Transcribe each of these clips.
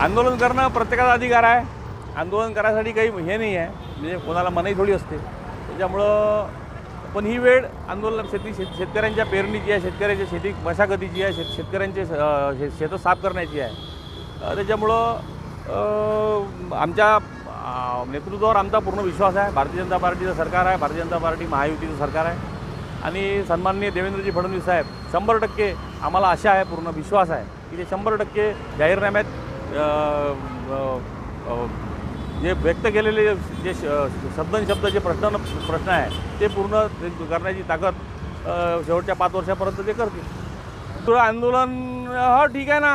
आंदोलन करणं प्रत्येकाचा अधिकार आहे. आंदोलन करायसाठी काही हे नाही आहे. म्हणजे कोणाला मनाई थोडी असते. त्याच्यामुळं पण ही वेळ आंदोलन शेती शेत शेतकऱ्यांच्या पेरणीची आहे शेतकऱ्यांच्या शेती मशागतीची आहे शेत शेतकऱ्यांचे शे शेतं साफ करण्याची आहे. त्याच्यामुळं आमच्या नेतृत्वावर आमचा पूर्ण विश्वास आहे. भारतीय जनता पार्टीचं सरकार आहे. भारतीय जनता पार्टी महायुतीचं सरकार आहे. आणि सन्माननीय देवेंद्रजी फडणवीस साहेब शंभर टक्के आम्हाला आशा आहे पूर्ण विश्वास आहे. की ते शंभर टक्के जाहीरनाम्यात जे व्यक्त केलेले जे श- शब्द आणि शब्द जे प्रश्न प्रश्न आहे ते पूर्ण ते करण्याची ताकद शेवटच्या पाच वर्षापर्यंत ते करतील. तर आंदोलन हो ठीक आहे ना.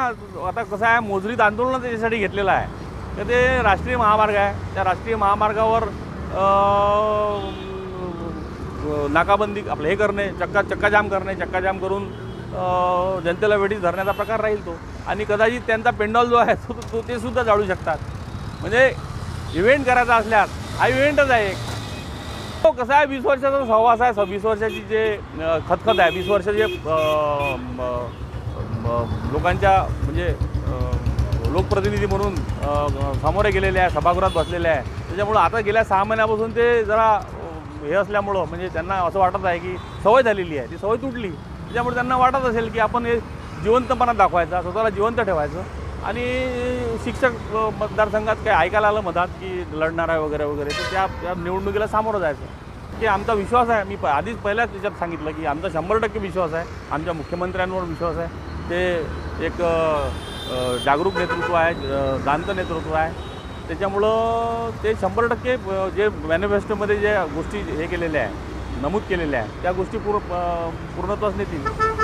आता कसं आहे मोजरीत आंदोलन त्याच्यासाठी घेतलेलं आहे. तर ते राष्ट्रीय महामार्ग आहे. त्या राष्ट्रीय महामार्गावर नाकाबंदी आपलं हे करणे चक्का चक्काजाम करणे चक्काजाम करून जनतेला वेळीच धरण्याचा प्रकार राहील तो. आणि कदाचित त्यांचा पेंडॉल जो आहे तो तो ते सुद्धा जाळू शकतात. म्हणजे इव्हेंट करायचा असल्यास हा इव्हेंटच आहे एक. तो कसा आहे वीस वर्षाचा सहवास आहे वीस वर्षाची जे खतखत आहे वीस वर्ष जे लोकांच्या म्हणजे लोकप्रतिनिधी म्हणून सामोरे गेलेले आहे सभागृहात बसलेले आहे. त्याच्यामुळं आता गेल्या सहा महिन्यापासून ते जरा हे असल्यामुळं म्हणजे त्यांना असं वाटत आहे की सवय झालेली आहे. ती सवय तुटली. त्याच्यामुळे त्यांना वाटत असेल की आपण हे जिवंतपणा दाखवायचा स्वतःला जिवंत ठेवायचं. आणि शिक्षक मतदारसंघात काही ऐकायला आलं मधात की लढणार आहे वगैरे वगैरे तर त्या त्या निवडणुकीला सामोरं जायचं. की आमचा विश्वास आहे मी प आधीच पहिल्याच त्याच्यात सांगितलं की आमचा शंभर टक्के विश्वास आहे आमच्या मुख्यमंत्र्यांवर विश्वास आहे. ते एक जागरूक नेतृत्व आहे दांत नेतृत्व आहे. त्याच्यामुळं ते शंभर टक्के जे मॅनिफेस्टोमध्ये जे गोष्टी हे केलेल्या आहे नमूद केलेल्या आहे त्या गोष्टी पूर्ण पूर्णत्वास नेतील.